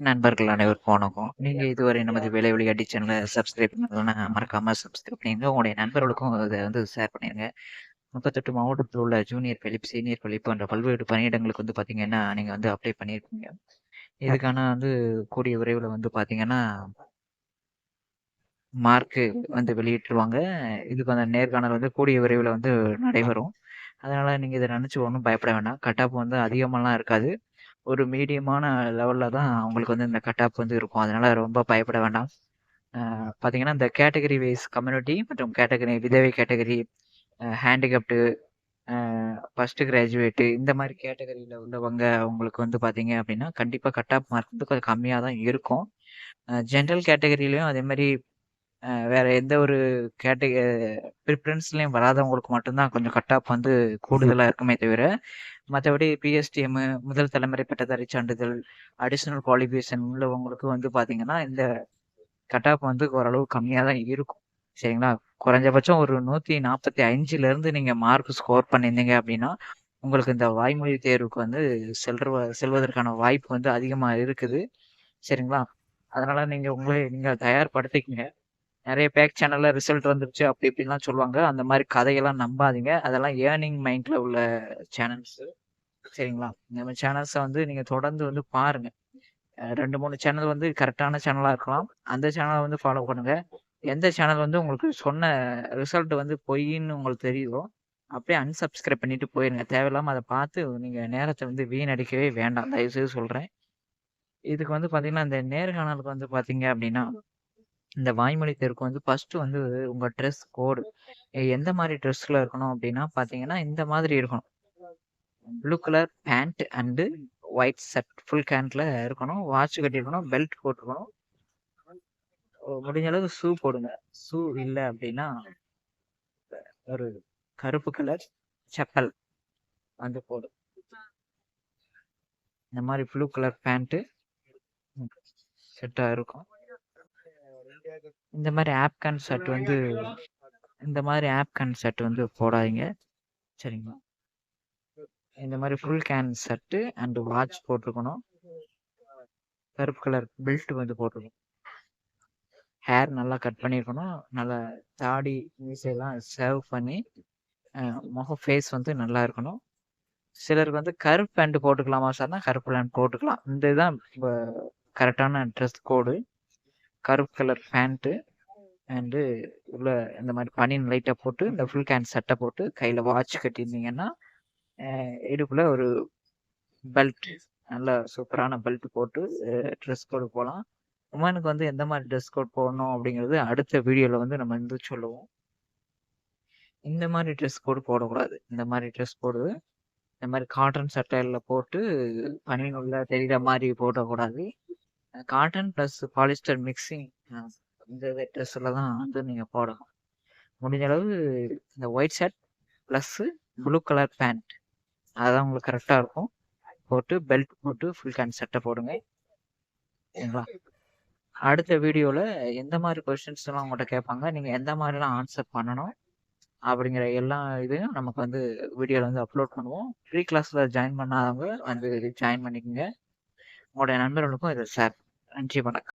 நண்பர்கள் அனைவருக்கும் வணக்கம். நீங்க இதுவரை நமது வேலை வழி அடி சேனல சப்ஸ்கிரைப் பண்ணலன்னா மறக்காம சப்ஸ்கிரைப் பண்ணிருங்க. உங்களுடைய நண்பர்களுக்கும் இத வந்து ஷேர் பண்ணிருங்க. 38 மாவட்டத்தில் உள்ள ஜூனியர் பிலிப், சீனியர் பிலிப் போன்ற பல்வேறு பணியிடங்களுக்கு வந்து பார்த்தீங்கன்னா, நீங்க வந்து அப்ளை பண்ணியிருக்கீங்க. இதுக்கான வந்து கூடிய விரைவில வந்து பார்த்தீங்கன்னா மார்க்கு வந்து வெளியிட்டுருவாங்க. இதுக்கான நேர்காணல் வந்து கூடிய விரைவில வந்து நடைபெறும். அதனால நீங்க இத நினைச்சு ஒண்ணும் பயப்பட வேண்டாம். கட் ஆஃப் வந்து அதிகமாலாம் இருக்காது. ஒரு மீடியமான லெவலில் தான் அவங்களுக்கு வந்து இந்த கட்டாப் வந்து இருக்கும். அதனால் ரொம்ப பயப்பட வேண்டாம். பார்த்தீங்கன்னா, இந்த கேட்டகரி வைஸ் கம்யூனிட்டி மற்றும் கேட்டகரி விதவை கேட்டகரி, அ ஹேண்டிகேப்டு, கிராஜுவேட்டு இந்த மாதிரி கேட்டகரியில் உள்ளவங்க அவங்களுக்கு வந்து பார்த்தீங்க அப்படின்னா கண்டிப்பாக கட் ஆஃப் மார்க் வந்து கொஞ்சம் கம்மியாக தான் இருக்கும். ஜென்ரல் கேட்டகரியிலையும் அதே மாதிரி வேற எந்த ஒரு கேட்டக ப்ரிஃபரன்ஸ்லயும் வராதவங்களுக்கு மட்டும் தான் கொஞ்சம் கட் ஆஃப் வந்து கூடுதலா இருக்குமே தவிர, மத்தபடி பிஎஸ்டிஎம் முதல் தலைமுறை பட்டதாரி சான்றிதழ், அடிஷனல் குவாலிஃபிகேஷன் உள்ளவங்களுக்கு வந்து பார்த்தீங்கன்னா, இந்த கட் ஆஃப் வந்து ஓரளவு கம்மியா தான் இருக்கும். சரிங்களா? குறைஞ்சபட்சம் ஒரு 145லேருந்து நீங்க மார்க் ஸ்கோர் பண்ணியிருந்தீங்க அப்டின்னா, உங்களுக்கு இந்த வாய்மொழி தேர்வுக்கு வந்து செல்ற செல்வதற்கான வாய்ப்பு வந்து அதிகமா இருக்குது. சரிங்களா? அதனால நீங்க உங்கள நீங்க தயார்படுத்திக்கங்க. நிறைய பேக் சேனல்ல ரிசல்ட் வந்துருச்சு அப்படி இப்படின்லாம் சொல்லுவாங்க. அந்த மாதிரி கதையெல்லாம் நம்பாதீங்க. அதெல்லாம் ஏர்னிங் மைண்ட்ல உள்ள சேனல்ஸு. சரிங்களா? நம்ம சேனல்ஸை வந்து நீங்க தொடர்ந்து வந்து பாருங்க. ரெண்டு மூணு சேனல் வந்து கரெக்டான சேனலா இருக்கலாம். அந்த சேனலை வந்து ஃபாலோ பண்ணுங்க. எந்த சேனல் வந்து உங்களுக்கு சொன்ன ரிசல்ட் வந்து பொய்ன்னு உங்களுக்கு தெரியுதோ, அப்படியே அன்சப்ஸ்கிரைப் பண்ணிட்டு போயிருங்க. தேவையில்லாம அதை பார்த்து நீங்க நேரத்தை வந்து வீணடிக்கவே வேண்டாம். தயவுசெய்து சொல்றேன். இதுக்கு வந்து பார்த்தீங்கன்னா, இந்த நேர்காணலுக்கு வந்து பார்த்தீங்க அப்படின்னா இந்த வாய்மொழி தேர்வுக்கு வந்து ஃபர்ஸ்ட் வந்து உங்க ட்ரெஸ் கோடு எந்த மாதிரி ட்ரெஸ்ல இருக்கணும் அப்படின்னா பார்த்தீங்கன்னா, இந்த மாதிரி இருக்கணும். Blue colour pant and white shirt full candle இருக்கணும். வாட்ச் கட்டியிருக்கணும். பெல்ட் போட்டிருக்கணும் முடிஞ்ச அளவுக்கு ஷூ போடுங்க. ஷூ இல்லை அப்படின்னா ஒரு கருப்பு கலர் செப்பல் வந்து போடு. இந்த மாதிரி ப்ளூ கலர் பேண்ட்டு செட்டாக இருக்கும். இந்த மாரி ஆப்கான் ஷர்ட் வந்து இந்த மாரி ஆப்கான் ஷர்ட் வந்து போடாதீங்க. சரிங்களா? இந்த மாரி ஃபுல் கேன் ஷர்ட் அண்ட் வாட்ச் போட்டுருக்கணும். கருப்பு கலர் பெல்ட் வந்து போட்டுருக்கணும். ஹேர் நல்லா கட் பண்ணியிருக்கணும். நல்லா தாடி, மீசையெல்லாம் சேவ் பண்ணி, அ முகம் ஃபேஸ் வந்து நல்லா இருக்கணும். சிலருக்கு வந்து கருப்பு பேண்ட் போட்டுக்கலாமா சார்னா, கருப்பு பேண்ட் போட்டுக்கலாம். இந்த இதுதான் இப்ப கரெக்ட்டான ட்ரெஸ் கோடு. கருப்பு கலர் பேண்ட் அண்டு உள்ள இந்த மாரி பனியன் லைட்டா போட்டு, இந்த ஃபுல் கேன் ஷர்ட்ட போட்டு, கையில வாட்ச் கட்டியிருந்தீங்கன்னா, இடுப்புல ஒரு பெல்ட் நல்ல சூப்பரான பெல்ட் போட்டு ட்ரெஸ் கோடு போலாம். உமனுக்கு வந்து எந்த மாரி ட்ரெஸ் கோட் போடணும் அப்டிங்கிறது அடுத்த வீடியோல வந்து நம்ம வந்து சொல்லுவோம். இந்த மாரி ட்ரெஸ் கோடு போடக்கூடாது. இந்த மாரி ட்ரெஸ் கோடு இந்த மாரி காட்டன் சட்டையில போட்டு பனியன் உள்ள தெரியிற மாரி போடக்கூடாது. காட்டன் ப்ளஸ் பாலிஸ்டர் மிக்ஸிங் இந்த ட்ரெஸ்ஸில் தான் வந்து நீங்கள் போடணும். முடிஞ்ச அளவு இந்த white shirt plus blue colour pant அதுதான் உங்களுக்கு கரெக்டாக இருக்கும். போட்டு பெல்ட் போட்டு ஃபுல் ஹேண்ட் செட்டை போடுங்க. சரிங்களா? அடுத்த வீடியோவில் எந்த மாதிரி கொஷின்ஸ்லாம் உங்கள்கிட்ட கேட்பாங்க. நீங்கள் எந்த மாதிரிலாம் ஆன்சர் பண்ணணும். அப்படிங்கிற எல்லா இதையும் நமக்கு வந்து வீடியோவில் வந்து அப்லோட் பண்ணுவோம். ஃப்ரீ கிளாஸில் ஜாயின் பண்ணாதவங்க வந்து ஜாயின் பண்ணிக்கோங்க உங்களுடைய நண்பர்களுக்கும் இதை ஷேர் நன்றி, வணக்கம்.